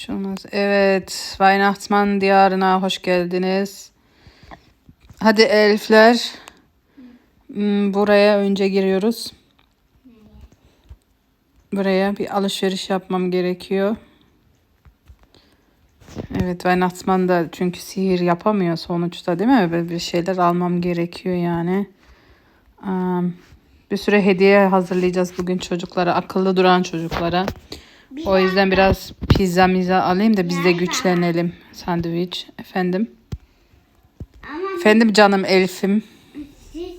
Bir şey olmaz. Evet. Weihnachtsmann diyarına hoş geldiniz. Hadi elfler. Hmm, Buraya önce giriyoruz. Buraya bir alışveriş yapmam gerekiyor. Evet Weihnachtsmann da çünkü sihir yapamıyor sonuçta değil mi? Böyle bir şeyler almam gerekiyor yani. Bir süre hediye hazırlayacağız bugün çocuklara. Akıllı duran çocuklara. O yüzden biraz pizza miza alayım da biz de güçlenelim. Sandviç. Efendim. Efendim canım elfim. siz,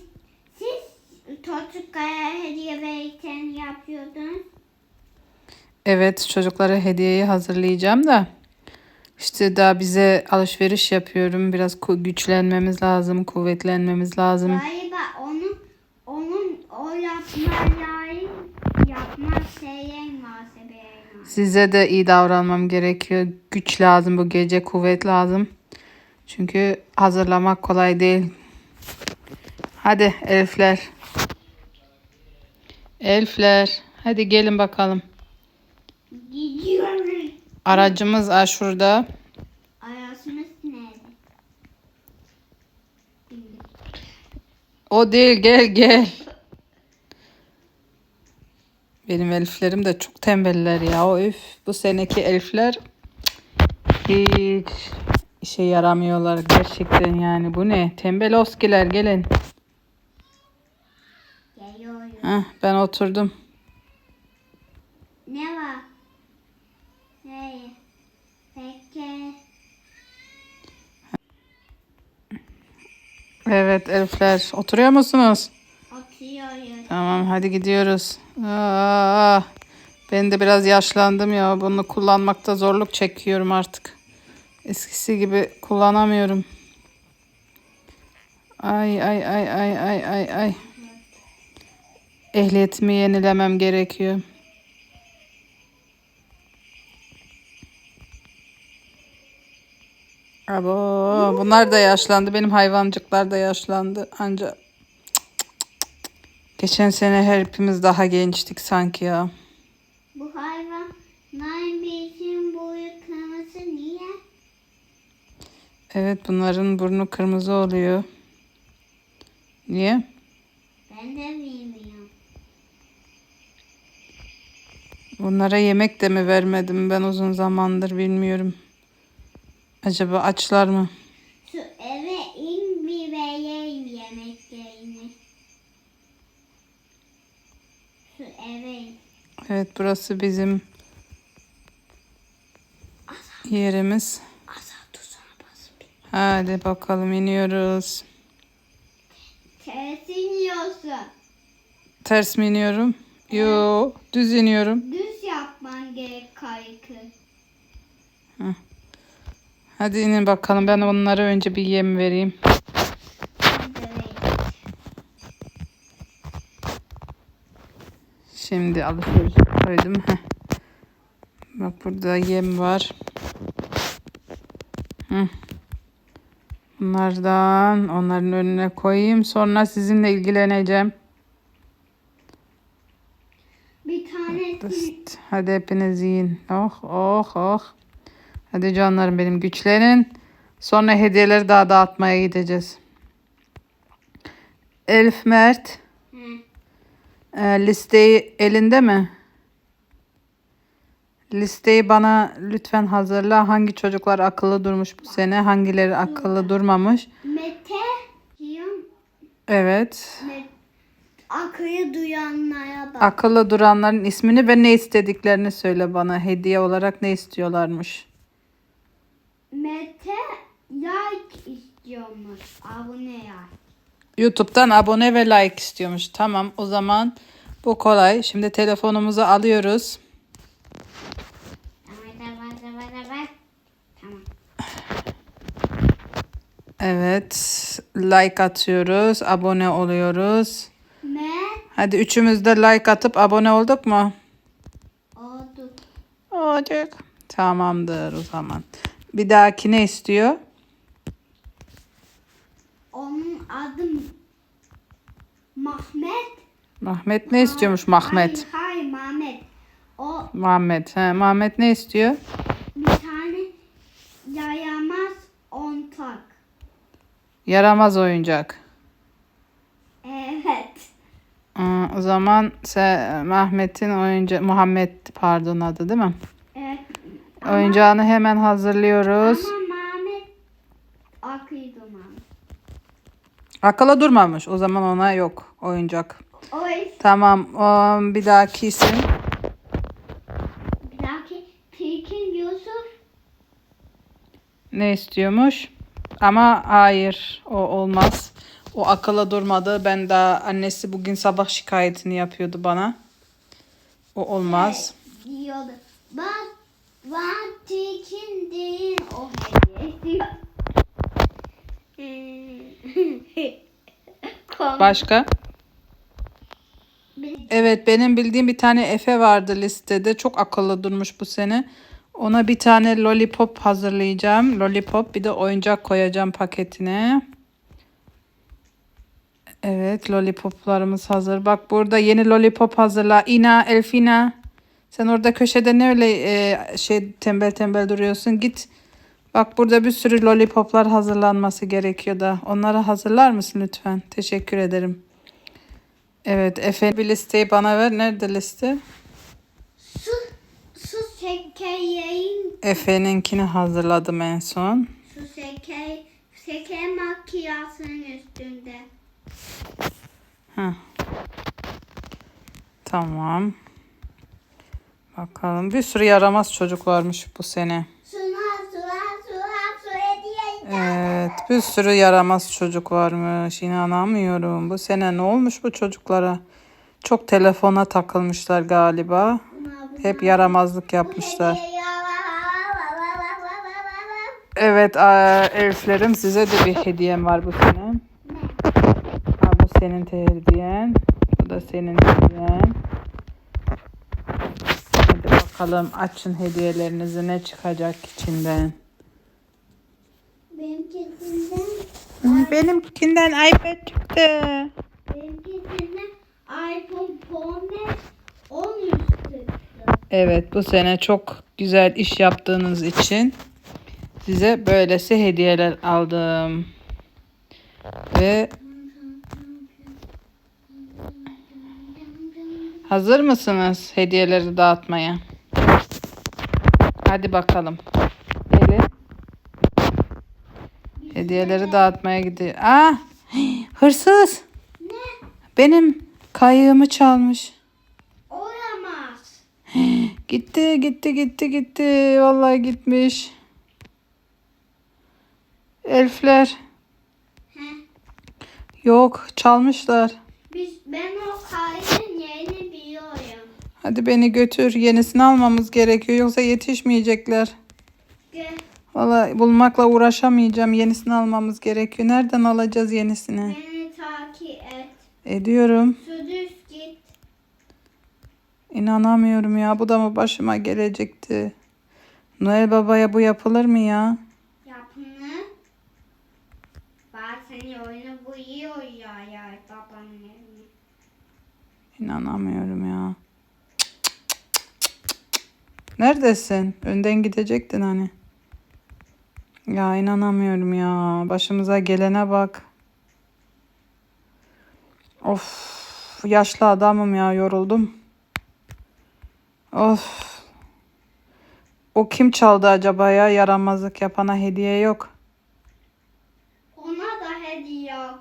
siz çocuklara hediye verirken yapıyordunuz. Evet çocuklara hediyeyi hazırlayacağım da. İşte daha bize alışveriş yapıyorum. Biraz güçlenmemiz lazım, kuvvetlenmemiz lazım. Galiba onun onun o yapmaları şeyin muhasebeye Size de iyi davranmam gerekiyor. Güç lazım bu gece, kuvvet lazım. Çünkü hazırlamak kolay değil. Hadi elfler. Elfler. Hadi gelin bakalım. Gidiyoruz. Aracımız aa, şurada. Arasımız nerede? O değil gel gel. Benim elflerim de çok tembeller ya. Üf bu seneki elfler hiç işe yaramıyorlar gerçekten yani. Bu ne? Tembel oskiler gelin. Geliyoruz. Heh, ben oturdum. Ne var? Peki. Evet elfler oturuyor musunuz? Oturuyoruz. Tamam hadi gidiyoruz. Aa, ben de biraz yaşlandım ya. Bunu kullanmakta zorluk çekiyorum artık. Eskisi gibi kullanamıyorum. Ay ay ay ay ay ay ay. Ehliyetimi yenilemem gerekiyor. Abo, bunlar da yaşlandı. Benim hayvancıklar da yaşlandı. Anca Geçen sene hepimiz daha gençtik sanki ya. Bu hayvan bizim boyu kırmızı niye? Evet bunların burnu kırmızı oluyor. Niye? Ben de bilmiyorum. Bunlara yemek de mi vermedim ben uzun zamandır bilmiyorum. Acaba açlar mı? Şu eve in bir vereyim yemeklerini. Şu eve in. Evet burası bizim yerimiz. Hadi bakalım iniyoruz. Kesin yiyorsun. Ters mi iniyorum? Yo düz iniyorum. Düz yapman gerek kaykı. Hadi inin bakalım ben onlara önce bir yem vereyim. Evet. Şimdi alışveriş koydum. Heh. Bak burada yem var. Hı. Bunlardan onların önüne koyayım. Sonra sizinle ilgileneceğim. Bir Dıst. Hadi hepiniz yiyin. Oh oh oh. Hadi canlarım benim güçlenin. Sonra hediyeleri daha dağıtmaya gideceğiz. Elif Mert. E, listeyi elinde mi? Listeyi bana lütfen hazırla. Hangi çocuklar akıllı durmuş bu sene? Hangileri akıllı durmamış? Mete. Evet. Akıyı duyanlara bak. Akıllı duranların ismini ve ne istediklerini söyle bana. Hediye olarak ne istiyorlarmış? Mete like istiyormuş. Abone like. YouTube'dan abone ve like istiyormuş. Tamam o zaman bu kolay. Şimdi telefonumuzu alıyoruz. Evet. Like atıyoruz. Abone oluyoruz. Ne Hadi üçümüz de like atıp abone olduk mu? oldu? Olduk. Tamamdır o zaman. Bir dahaki ne istiyor? Onun adı Mahmet. Mahmet ne istiyormuş Mahmet? Hayır, hayır Mahmet. O Muhammed. He, Muhammed ne istiyor? bir Yayamaz ontak. Yaramaz oyuncak. Evet. Aa, o zaman se Mehmet'in oyuncu Muhammed pardon adı değil mi? Evet. Oyuncağını hemen hazırlıyoruz. Ama Mehmet akıydı Mehmet. Akıllı durmamış. O zaman ona yok oyuncak. O yüzden Tamam. o, bir dahaki isim. bir dahaki Tilkin Yusuf Ne istiyormuş? Ama hayır o olmaz. O akıllı durmadı. Ben daha annesi bugün sabah şikayetini yapıyordu bana. O olmaz. diyordu. Ben, ben Tilkin değil o hediye. Kom- Başka? Evet benim bildiğim bir tane Efe vardı listede. Çok akıllı durmuş bu sene. Ona bir tane lollipop hazırlayacağım. Lollipop bir de oyuncak koyacağım paketine. Evet lollipoplarımız hazır. Bak burada yeni lollipop hazırla. İna, Elfina. Sen orada köşede ne öyle e, şey tembel tembel duruyorsun. Git. Bak burada bir sürü lollipoplar hazırlanması gerekiyor da. Onları hazırlar mısın lütfen? Teşekkür ederim. Evet Efe bir listeyi bana ver. Nerede liste? Su, su şekerin, Efe'ninkini hazırladım en son. su şeker, şeker makinesinin üstünde. Heh. Tamam. Bakalım. Bir sürü yaramaz çocuk varmış bu sene. Suna, suna, suna, su hediye. Evet. Bir sürü yaramaz çocuk varmış. İnanamıyorum. Bu sene ne olmuş bu çocuklara? Çok telefona takılmışlar galiba. Hep yaramazlık yapmışlar. Evet elflerim size de bir hediyem var bu sene. Ha, bu senin hediyen. Bu da senin hediyen. Hadi bakalım açın hediyelerinizi ne çıkacak içinden. Benimkisinden, Benimkinden iPad çıktı. benimkisinden iPhone Pro Max 10 çıktı. Evet bu sene çok güzel iş yaptığınız için size böylesi hediyeler aldım. Ve hazır mısınız hediyeleri dağıtmaya? Hadi bakalım. Hediyeleri dağıtmaya gidiyor. Aa! Hırsız. Ne? Benim kayığımı çalmış. Olamaz. Gitti, gitti, gitti, gitti. Vallahi gitmiş. Elfler. He. Yok, çalmışlar. Biz, ben o kaydın yerini biliyorum. Hadi beni götür. Yenisini almamız gerekiyor. Yoksa yetişmeyecekler. Gel. Vallahi bulmakla uğraşamayacağım. Yenisini almamız gerekiyor. Nereden alacağız yenisini? Beni takip et. Ediyorum. Su düz git. İnanamıyorum ya. Bu da mı başıma gelecekti? Noel Baba'ya bu yapılır mı ya? Yapını. Ben seni oyunu bu iyi ya ya babanın. İnanamıyorum ya. Neredesin? Önden gidecektin hani. Ya inanamıyorum ya. Başımıza gelene bak. Of. Yaşlı adamım ya yoruldum. Of. O kim çaldı acaba ya? Yaramazlık yapana hediye yok. Ona da hediye yok.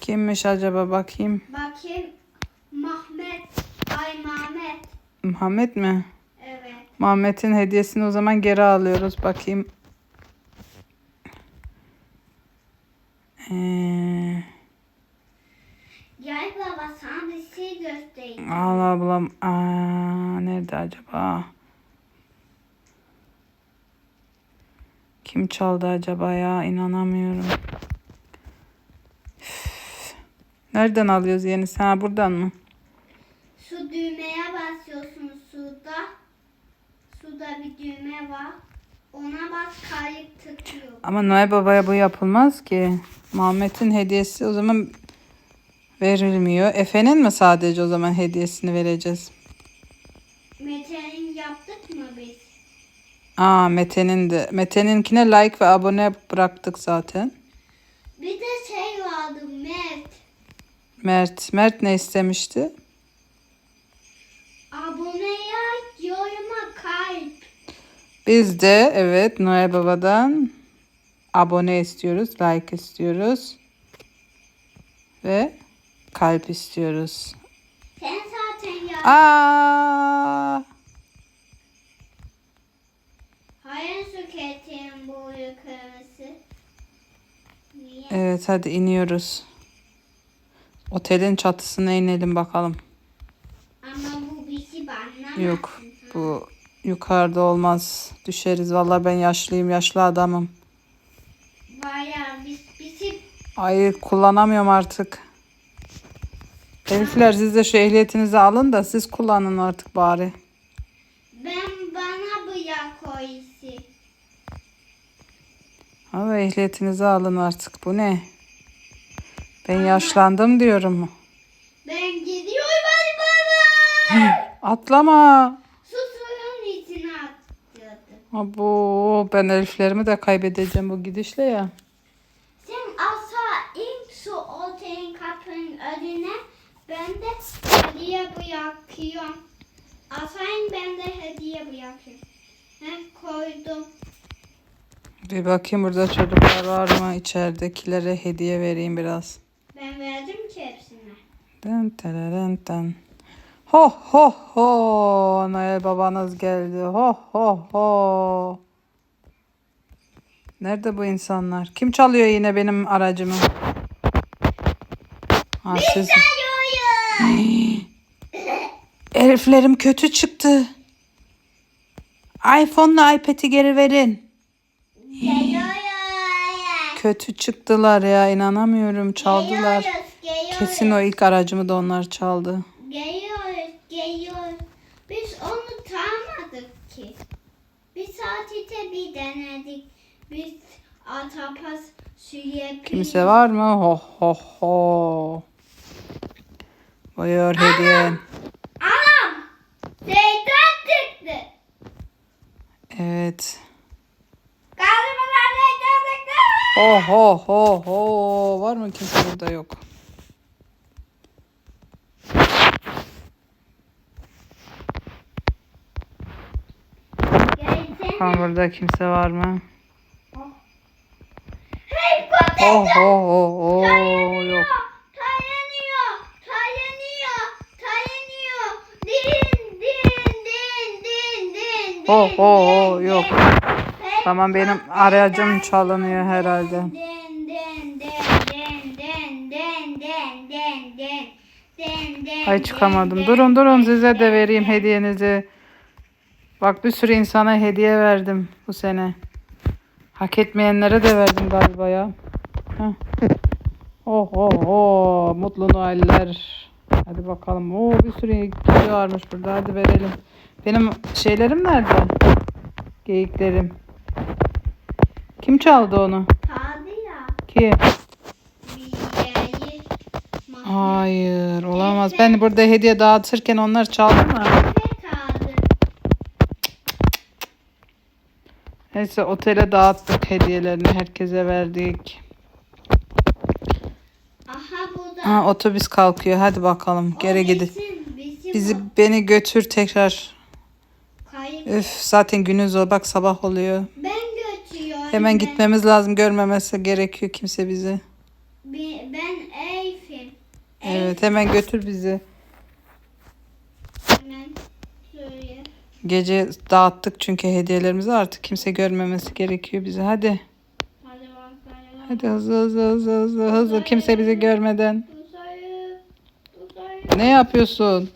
Kimmiş acaba bakayım. Bakayım. Mahmet. Ay Mahmet. Muhammed mi? Evet. Muhammed'in hediyesini o zaman geri alıyoruz. Bakayım. Ee, Gel baba sana bir şey göstereyim. Allah ablam. Aa, nerede acaba? Kim çaldı acaba ya? İnanamıyorum. Üf. Nereden alıyoruz yenisini? Ha buradan mı? Su düğmeye basıyorsun suda. Suda bir düğme var. Ona bas kayıp tıkıyor. Ama Noel Baba'ya bu yapılmaz ki. Muhammed'in hediyesi o zaman verilmiyor. Efe'nin mi sadece o zaman hediyesini vereceğiz? Mete'nin yaptık mı biz? Aa Mete'nin de. Mete'ninkine like ve abone bıraktık zaten. Bir de şey vardı Mert. Mert. Mert ne istemişti? Biz de evet Noel Baba'dan abone istiyoruz, like istiyoruz ve kalp istiyoruz. Sen zaten ya. Aa! Hayır süketin bu kırmızı. Niye? Evet hadi iniyoruz. Otelin çatısına inelim bakalım. Ama bu bizi. Yok bu yukarıda olmaz. Düşeriz. Vallahi ben yaşlıyım, yaşlı adamım. Baya biz, bizi Ay kullanamıyorum artık. Elifler siz de şu ehliyetinizi alın da siz kullanın artık bari. ben bana bırak o işi. Ama ehliyetinizi alın artık. Bu ne? Ben yaşlandım diyorum. Ben gidiyorum baba. Atlama. Abo, ben eliflerimi de kaybedeceğim bu gidişle ya. Sen aşağı in su otelin kapının önüne. Ben de hediye bırakıyorum. Aşağı in ben de hediye bırakıyorum. Heh, koydum. Bir bakayım burada çocuklar var mı? İçeridekilere hediye vereyim biraz. Ben verdim ki hepsine. Dın tereren dın. Ho ho ho. Noel babanız geldi. Ho ho ho. Nerede bu insanlar? Kim çalıyor yine benim aracımı? Ha, siz... Eliflerim kötü çıktı. iPhone'la iPad'i geri verin. Kötü çıktılar ya inanamıyorum çaldılar. Kesin o ilk aracımı da onlar çaldı. Geliyoruz, geliyoruz. Biz onu tanımadık ki. Bir saatite bir denedik. Biz atapas sürebiliriz. Kimse var mı? Ho ho ho. Buyur hediyen. Anam! Şeytan çıktı. Evet. Galiba şeytan çıktı. Ho ho ho ho. Var mı kimse burada yok. Bakalım burada kimse var mı? Oh oh oh oh yok. Oh oh oh yok. Tamam benim aracım çalınıyor herhalde. Ay çıkamadım. Durun durun size de vereyim hediyenizi. Bak bir sürü insana hediye verdim bu sene. Hak etmeyenlere de verdim galiba ya. Heh. Oh oh oh mutlu Noeller. Hadi bakalım. Oo bir sürü hediye varmış burada. Hadi verelim. Benim şeylerim nerede? Geyiklerim. Kim çaldı onu? Tadı ya. Kim? Hayır olamaz. Ben burada hediye dağıtırken onlar çaldı mı? Neyse otele dağıttık hediyelerini herkese verdik. Aha. Ha, otobüs kalkıyor hadi bakalım geri gidin. Bizi beni götür tekrar. Kayıp. Üf zaten günüz o bak sabah oluyor. Ben götürüyorum. Hemen gitmemiz lazım görmemesi gerekiyor kimse bizi. Bi- Ben Elf'im. Evet hemen götür bizi. Hemen şöyle. Gece dağıttık çünkü hediyelerimizi artık kimse görmemesi gerekiyor bizi. Hadi. Hadi hızlı hızlı hızlı hızlı hızlı kimse bizi görmeden. Ne yapıyorsun?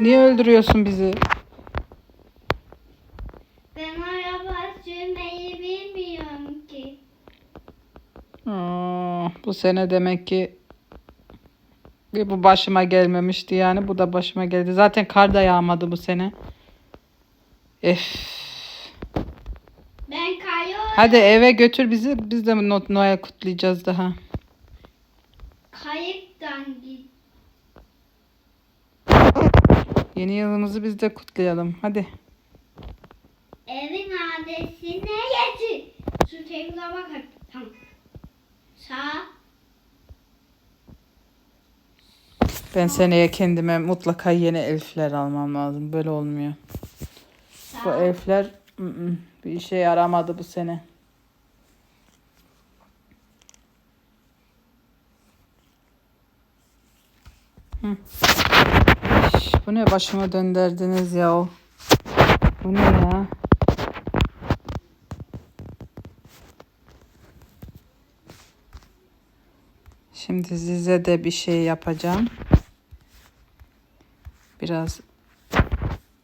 Niye öldürüyorsun bizi? Ben araba sürmeyi bilmiyorum ki. Aa, bu sene demek ki bu başıma gelmemişti yani. Bu da başıma geldi. Zaten kar da yağmadı bu sene. Ef. Ben kayıyorum. Hadi eve götür bizi. Biz de No- Noel kutlayacağız daha. Kayıktan git. Yeni yılımızı biz de kutlayalım. Hadi. Evin adresine getir. Şu tekrar bakın. Tamam. Sağ. Ben seneye kendime mutlaka yeni elfler almam lazım. Böyle olmuyor. Bu elfler ı-ı, bir işe yaramadı bu sene. Hı. Şş, Bu ne başıma döndürdünüz ya o. Bu ne ya? Şimdi size de bir şey yapacağım. Biraz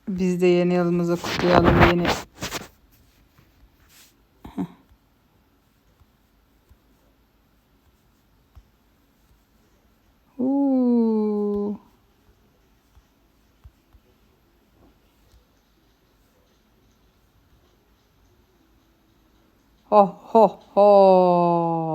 biz de yeni yılımızı kutlayalım. Yeni. Ho ho ho.